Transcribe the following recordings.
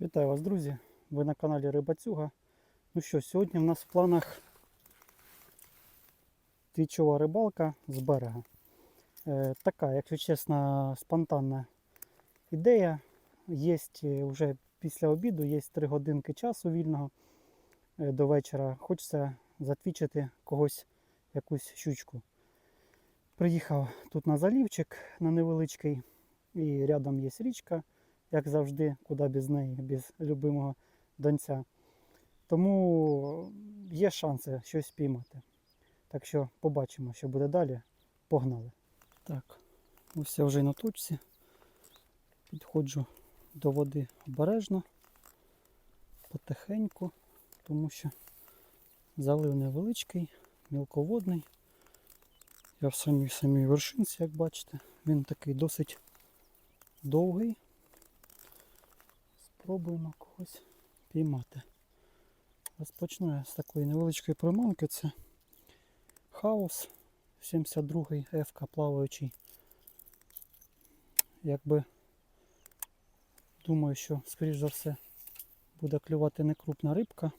Вітаю вас, друзі! Ви на каналі Рибацюга. Ну що, сьогодні в нас в планах твічова рибалка з берега. Е, така, якщо чесно, спонтанна ідея. Є вже після обіду, є 3 годинки часу вільного е, до вечора. Хочеться затвічити когось якусь щучку. Приїхав тут на залівчик на невеличкий, і рядом є річка як завжди, куди без неї, без любимого донця. Тому є шанси щось спіймати. Так що побачимо, що буде далі. Погнали. Так, ось я вже на точці. Підходжу до води обережно, потихеньку, тому що залив невеличкий, мілководний. Я в самій самій вершинці, як бачите, він такий досить довгий. Спробуємо когось піймати. Розпочну я з такої невеличкої приманки. Це хаос 72-й F плаваючий. Якби думаю, що скоріш за все буде клювати не крупна рибка.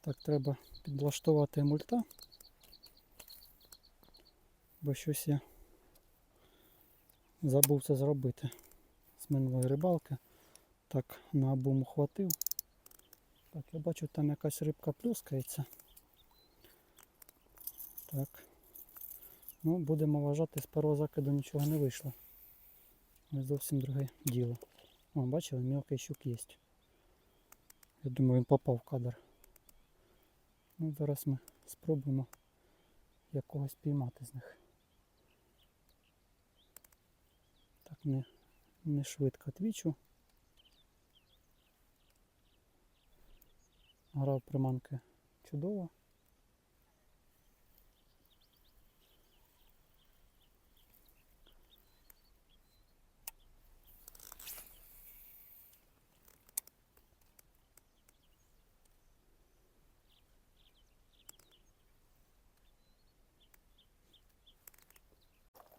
Так треба підлаштувати мульта. Бо щось я забув це зробити з минулої рибалки. Так, на обум хватив. Так, я бачу, там якась рибка плюскається. Так. Ну, будемо вважати, з першого закиду нічого не вийшло. Ось зовсім друге діло. О, бачили, мілкий щук є. Я думаю, він попав в кадр. Ну, зараз ми спробуємо якогось піймати з них. Так, не, не швидко твічу. Грав приманки чудово.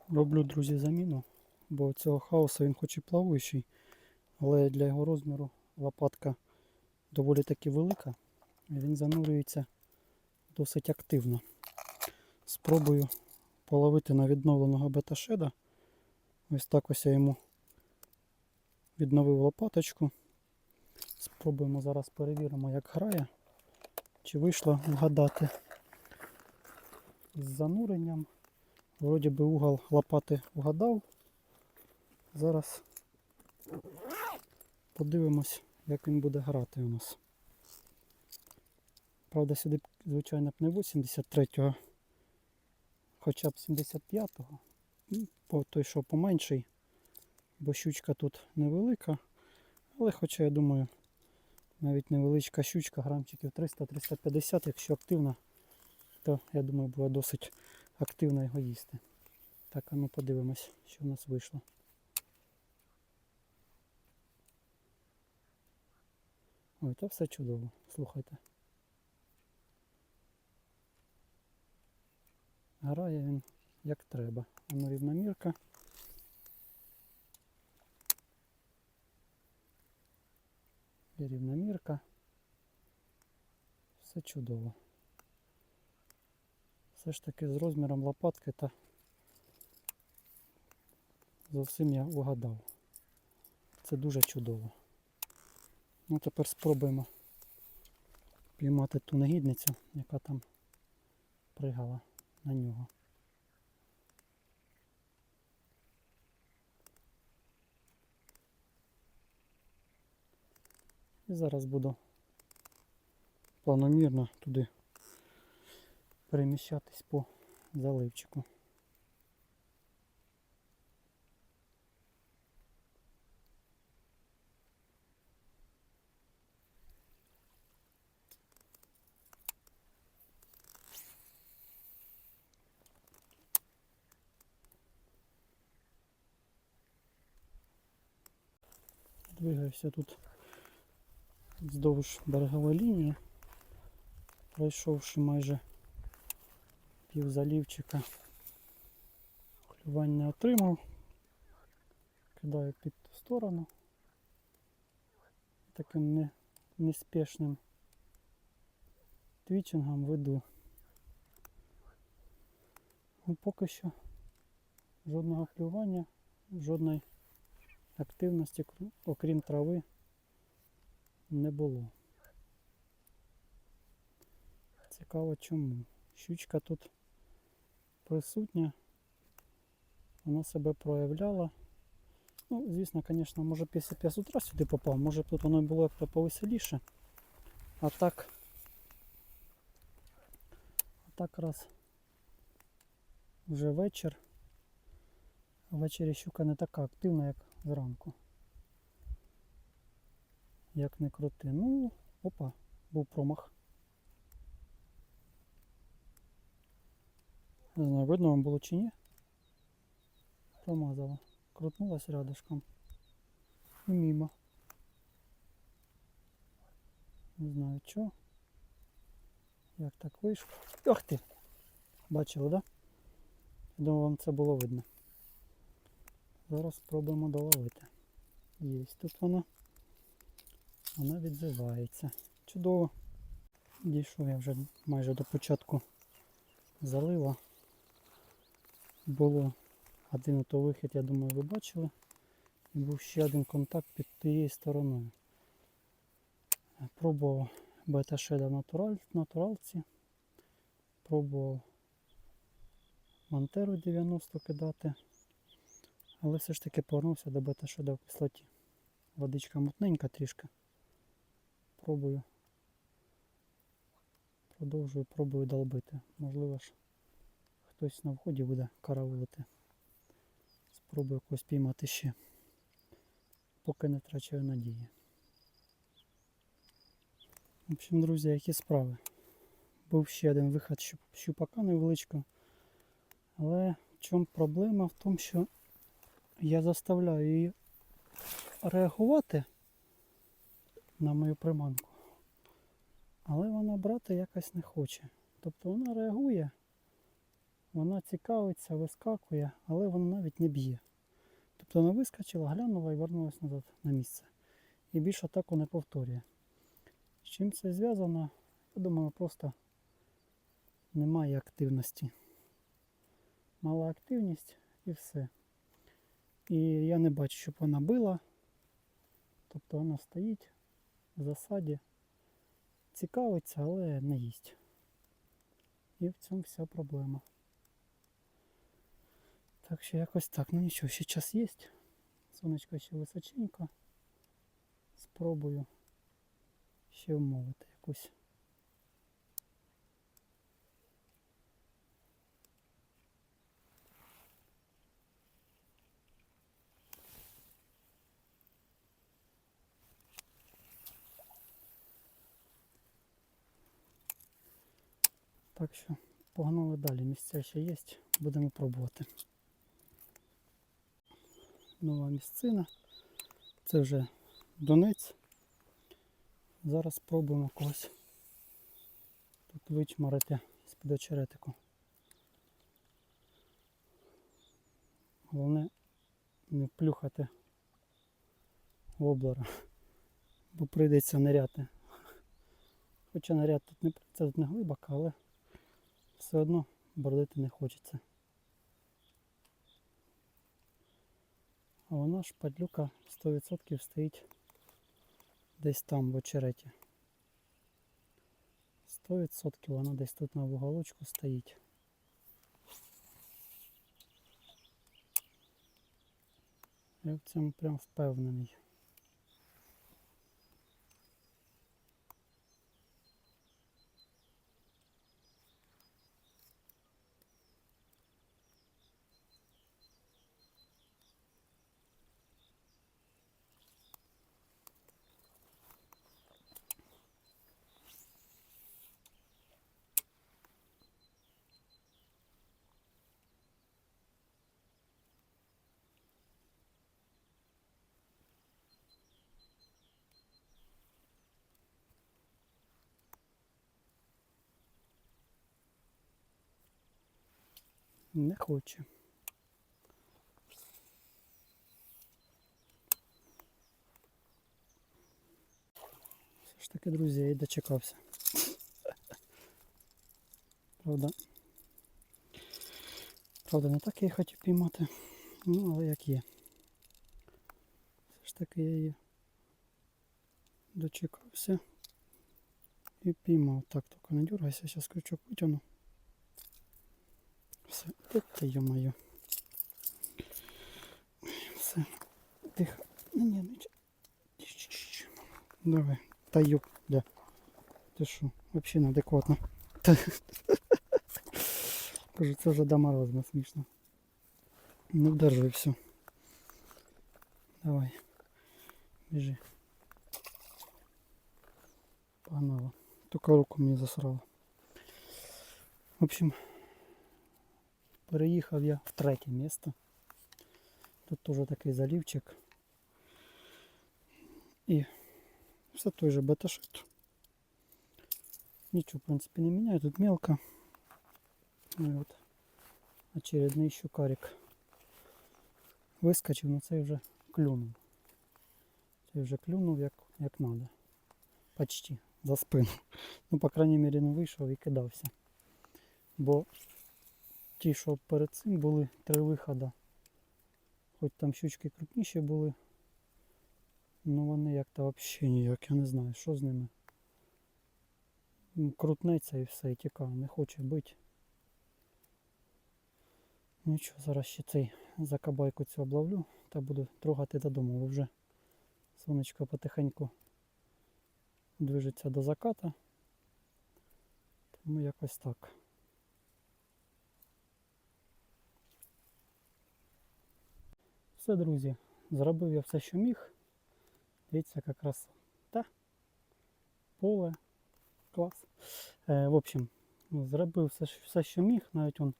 Роблю, друзі, заміну, бо цього хаоса він хоч і плаваючий, але для його розміру лопатка доволі таки велика. Він занурюється досить активно. Спробую половити на відновленого беташеда. Ось так ось я йому відновив лопаточку. Спробуємо зараз перевіримо, як грає. Чи вийшло вгадати з зануренням. Вроді би угол лопати вгадав. Зараз подивимось, як він буде грати у нас. Правда, сюди, звичайно, б не 83-го, хоча б 75-го. Ну, По той, що поменший, бо щучка тут невелика. Але хоча я думаю, навіть невеличка щучка, грамчиків 300-350, якщо активна, то я думаю буде досить активно його їсти. Так, а ми подивимось, що в нас вийшло. Ой, це все чудово, слухайте. Грає він як треба. Воно рівномірка. І рівномірка. Все чудово. Все ж таки з розміром лопатки та зовсім я вгадав. Це дуже чудово. Ну тепер спробуємо піймати ту негідницю, яка там пригала на нього. І зараз буду планомірно туди переміщатись по заливчику. Двигаюся тут вздовж берегової лінії, пройшовши майже пів залівчика. Клювань не отримав. Кидаю під ту сторону. таким не, неспішним твічингом веду. Ну, поки що жодного клювання, жодної активності, окрім трави, не було. Цікаво чому. Щучка тут присутня, вона себе проявляла. Ну, звісно, звісно, може після 5 утра сюди попав, може б тут воно було як-то повеселіше. А так. А так раз вже вечір. Ввечері щука не така активна, як зранку. Як не крути. Ну, опа, був промах. Не знаю, видно вам було чи ні. Промазала. Крутнулась рядышком. І мимо. Не знаю чого. Як так вийшло. Ох ти! Бачили, да? Я думаю, вам це було видно. Зараз спробуємо доловити. Є тут вона. Вона відзивається. Чудово. Дійшов я вже майже до початку залива. Було один ото вихід, я думаю, ви бачили. І був ще один контакт під тією стороною. Пробував бета-шеда натураль, натуралці. Пробував Монтеру 90 кидати. Але все ж таки повернувся до бета-шеда в кислоті. Водичка мутненька трішки. Пробую. Продовжую, пробую долбити. Можливо ж хтось на вході буде караулити. Спробую якось піймати ще. Поки не втрачаю надії. В общем, друзі, які справи. Був ще один вихід щупака невеличкого. Але в чому проблема? В тому, що я заставляю її реагувати на мою приманку. Але вона брати якось не хоче. Тобто вона реагує, вона цікавиться, вискакує, але вона навіть не б'є. Тобто вона вискочила, глянула і вернулася назад на місце. І більше атаку не повторює. З чим це зв'язано? Я думаю, просто немає активності. Мала активність і все. І я не бачу, щоб вона била. Тобто вона стоїть в засаді, цікавиться, але не їсть. І в цьому вся проблема. Так що якось так. Ну нічого, ще час є. Сонечко ще височенько. Спробую ще вмовити якусь. Так що погнали далі. Місця ще є, будемо пробувати. Нова місцина. Це вже Донець. Зараз спробуємо когось тут вичмарити з-під очеретику. Головне не плюхати воблера, бо прийдеться ниряти. Хоча наряд тут не це тут не глибоко, але все одно бордити не хочеться. А вона ж падлюка 100% стоїть десь там в очереті. 100% вона десь тут на вуголочку стоїть. Я в цьому прям впевнений. Не хоче. Все Ж таки, друзі, я і дочекався. Правда. Правда, не так я її хотів піймати. Ну, але як є. Все ж таки я її дочекався. І піймав. Так, тільки не дергайся, зараз крючок витягну. Все, ти йо-моє. Все. Тихо. Ні, ні. Давай. Та йоп, де? Ти що? Взагалі неадекватно. Та- Кажу, це вже до маразма смішно. Ну держи все. Давай. Біжи. Погнала. Тільки руку мені засрала. В общем, переїхав я в третє місто. Тут теж такий залівчик. І все той же беташит. Нічого, в принципі, не міняю. Тут мелко. Ну, і от очередний щукарик. Вискочив, на цей вже клюнув. Цей вже клюнув як, як надо. Почти за спину. Ну, по крайній мірі, не вийшов і кидався. Бо ті, що перед цим були три виходи. Хоч там щучки крупніші були. Ну вони як-то взагалі ніяк, я не знаю, що з ними. Крутнеться і все, і тікає, не хоче бити. Нічого, зараз ще цей закабайку цю обловлю та буду трогати додому, бо вже сонечко потихеньку движеться до заката. Тому якось так. Все, друзі, зробив я все, що міг. Дивіться, яка краса. Та поле. Клас. Е, в общем, зробив все, все, що міг, навіть он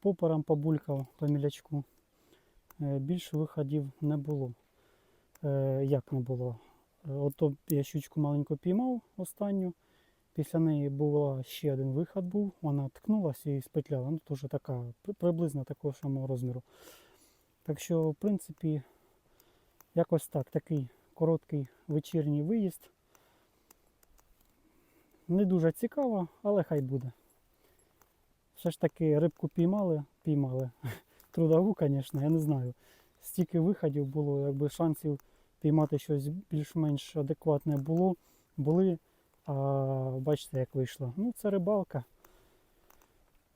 попором побулькав по мілячку. Е, більше виходів не було. Е, як не було? Е, Ото я щучку маленьку піймав останню. Після неї був ще один виход був, вона ткнулася і спетляла. Ну, теж така, приблизно такого самого розміру. Так що, в принципі, якось так, такий короткий вечірній виїзд. Не дуже цікаво, але хай буде. Все ж таки рибку піймали, піймали. Трудову, звісно, я не знаю. Стільки виходів було, якби шансів піймати щось більш-менш адекватне було, були. А бачите, як вийшло. Ну, це рибалка.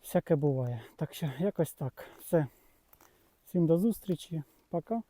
Всяке буває. Так що якось так. Все. Всім до зустрічі. Пока.